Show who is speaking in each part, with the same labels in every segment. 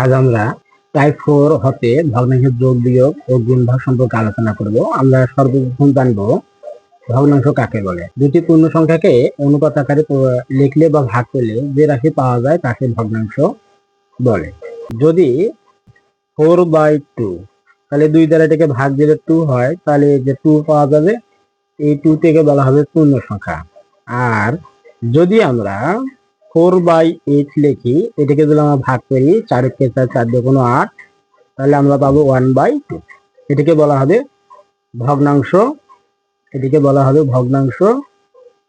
Speaker 1: আজ আমরা type four হতে ভগ্নাংশের যোগ বিয়োগ ও গুণভাগ সম্পর্কে আলোচনা করব। আমরা সর্বপ্রথম জানব ভগ্নাংশ কাকে বলে। দুটি পূর্ণ সংখ্যাকে অনুপাত আকারে লিখলে বা ভাগ করলে যে রাশি পাওয়া যায় তাকে ভগ্নাংশ বলে। যদি ফোর বাই টু, তাহলে দুই দ্বারা এটাকে ভাগ দিলে টু হয়, তাহলে যে টু পাওয়া যাবে, এই টু থেকে বলা হবে পূর্ণ সংখ্যা। আর যদি আমরা ফোর বাই এইট লিখি, এটাকে যদি আমরা ভাগ করি চার কে চার চার কোনো আট, তাহলে আমরা পাবো ওয়ান বাই টু এটাকে বলা হবে ভগ্নাংশ, এটিকে বলা হবে ভগ্নাংশ,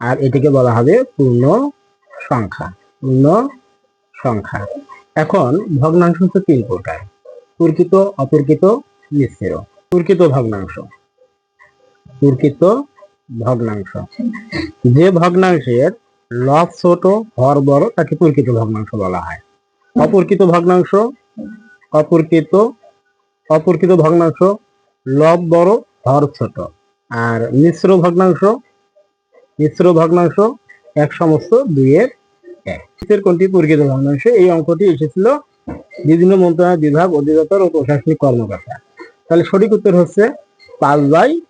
Speaker 1: আর এটিকে বলা হবে পূর্ণ সংখ্যা পূর্ণ সংখ্যা। এখন ভগ্নাংশ হচ্ছে তিন প্রকার, প্রকৃত, অপ্রকৃত মিশ্র প্রকৃত ভগ্নাংশ প্রকৃত ভগ্নাংশ। যে ভগ্নাংশের লব, ছোট হর বড়, তাকে প্রকৃত ভগ্নাংশ বলা হয়। অপরকৃত ভগ্নাংশ অপরকৃত অপরকৃত ভগ্নাংশ, লব, বড় হর ছোট। আর মিশ্র ভগ্নাংশ মিশ্র ভগ্নাংশ এক সমস্ত দুইয়ের এক। কোনটি প্রকৃত ভগ্নাংশ? এই অঙ্কটি এসেছিল বিভিন্ন মন্ত্রণালয় বিভাগ, অধিদপ্তর ও প্রশাসনিক কর্মকর্তা। তাহলে সঠিক উত্তর হচ্ছে পাঁচ বাই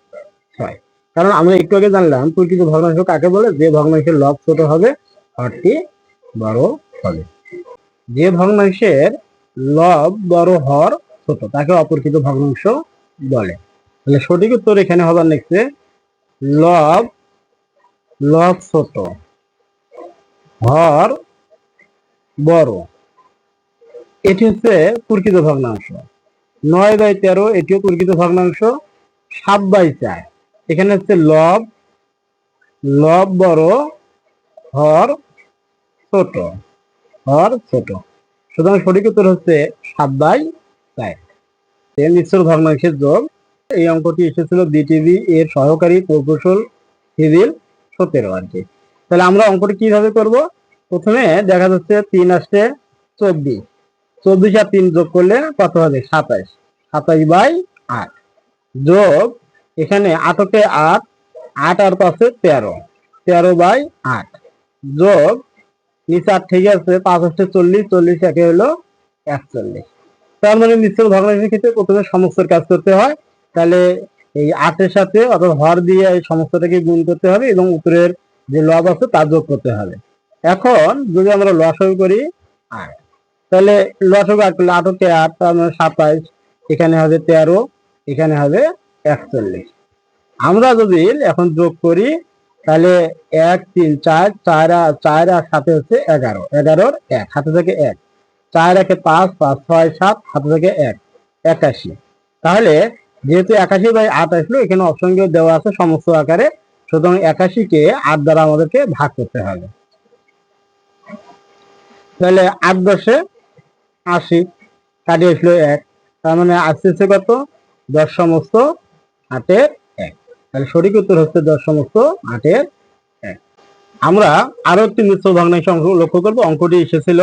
Speaker 1: ছয়। কারণ আমরা একটু আগে জানলাম, প্রকৃত ভগ্নাংশ কাকে বলে? যে ভগ্নাংশের লব ছোট হবে হরটি বড় হবে। যে ভগ্নাংশের লব বড় হর ছোট, তাকে অপরকৃত ভগ্নাংশ বলে। তাহলে সঠিক উত্তর এখানে হবার নেক্সটে লব লব ছোট হর বড়। এটি হচ্ছে প্রকৃত ভগ্নাংশ। নয় বাই তেরো, এটিও প্রকৃত ভগ্নাংশ। সাত বাই চার। এখানে হচ্ছে লব লব বড়, হর ছোট হর ছোট। সুতরাং সঠিক উত্তর হচ্ছে সাত বাই চার। এর ভগ্নাংশের যোগ, এই অঙ্কটি এসেছিল বিটিভি এর সহকারী প্রকৌশল সিভিল সতেরো আর কি। তাহলে আমরা অঙ্কটি কীভাবে করব? প্রথমে দেখা যাচ্ছে তিন আসছে চব্বিশ। চব্বিশ আর তিন যোগ করলে কত হবে? সাতাইশ সাতাইশ বাই আট। যোগ এখানে আটকে আট আট আর পাশে তেরো তেরো বাই আট। যোগ, নিচে আট ঠিক আছে, পাঁচ হচ্ছে চল্লিশ চল্লিশ একে হলো একচল্লিশ। তার মানে মিশ্র ভগ্নাংশের ক্ষেত্রে প্রথমে সমস্যার কাজ করতে হয়। তাহলে এই আটের সাথে অর্থাৎ হর দিয়ে এই সমস্যাটাকে গুণ করতে হবে এবং উপরের যে লব আছে তা যোগ করতে হবে। এখন যদি আমরা লসাগু করি, আট। তাহলে লসাগু আট করলে আটকে আট, তার মানে সাতাইশ, এখানে হবে তেরো, এখানে হবে একচল্লিশ। আমরা যদি এখন যোগ করি, তাহলে এক, তিন, চার চার চার আর সাথে হচ্ছে এগারো। এগারোর এক হাতে থেকে এক। চার একে পাঁচ পাঁচ, ছয়, সাত হাতে থেকে এক। একাশি। তাহলে যেহেতু একাশি বাই আট আসলো, এখানে অসংখ্য দেওয়া আছে সমস্ত আকারে। সুতরাং একাশিকে আট দ্বারা আমাদেরকে ভাগ করতে হবে। তাহলে আট দশে আশি, কাটিয়ে আসলো এক। তার মানে আসতেছে কত? দশ সমস্ত আটের এক। তাহলে সঠিক উত্তর হচ্ছে দশ সমস্ত আটের এক। আমরা আরও একটি মিশ্র ভগ্নাংশ অঙ্ক লক্ষ্য করব। অঙ্কটি এসেছিল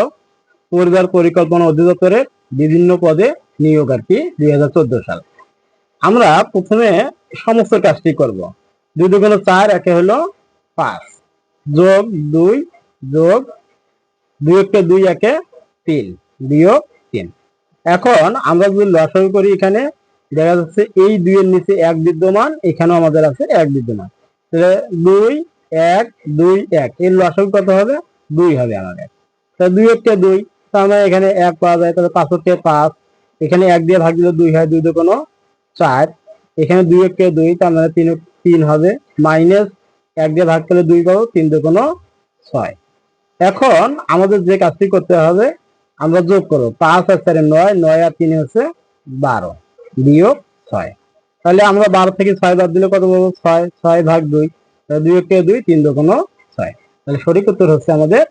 Speaker 1: পরিবার পরিকল্পনা অধিদপ্তরের বিভিন্ন পদে নিয়োগ আর কি দুই সাল। আমরা প্রথমে সমস্ত কাজটি করব। দুই দুগুণ চার একে হলো পাঁচ। যোগ দুই যোগ দুই একে দুই একে তিন, বিয়োগ তিন। এখন আমরা যদি লসাগু করি এখানে দেখা যাচ্ছে এই দুইয়ের নিচে এক বিদ্যমান, এখানেও আমাদের আছে এক বিদ্যমান। তাহলে দুই, এক দুই, এক। এর লসাগু কত হবে? দুই হবে আমাদের। তা দুই একটা দুই মানে এখানে এক পাওয়া যায়, তাহলে পাঁচ হচ্ছে পাঁচ। এখানে এক দিয়ে ভাগ দিলে দুই হয় দুই দুই কোনো চার। এখানে দুই একটা দুই, তার মানে তিন তিন হবে। মাইনাস এক দিয়ে ভাগ করলে দুই পাবো, তিন দুই কোনো ছয়। এখন আমাদের যে কাজটি করতে হবে, আমরা যোগ করব। পাঁচ আর চারে নয় নয় আর তিন হচ্ছে বারো। বিয়োগ ছয়। তাহলে আমরা বারো থেকে ছয় বাদ দিলে কত পাবো? ছয় ছয় ভাগ দুই। দুই একটা দুই, তিন দু কোনো ছয়। তাহলে সঠিক উত্তর হচ্ছে আমাদের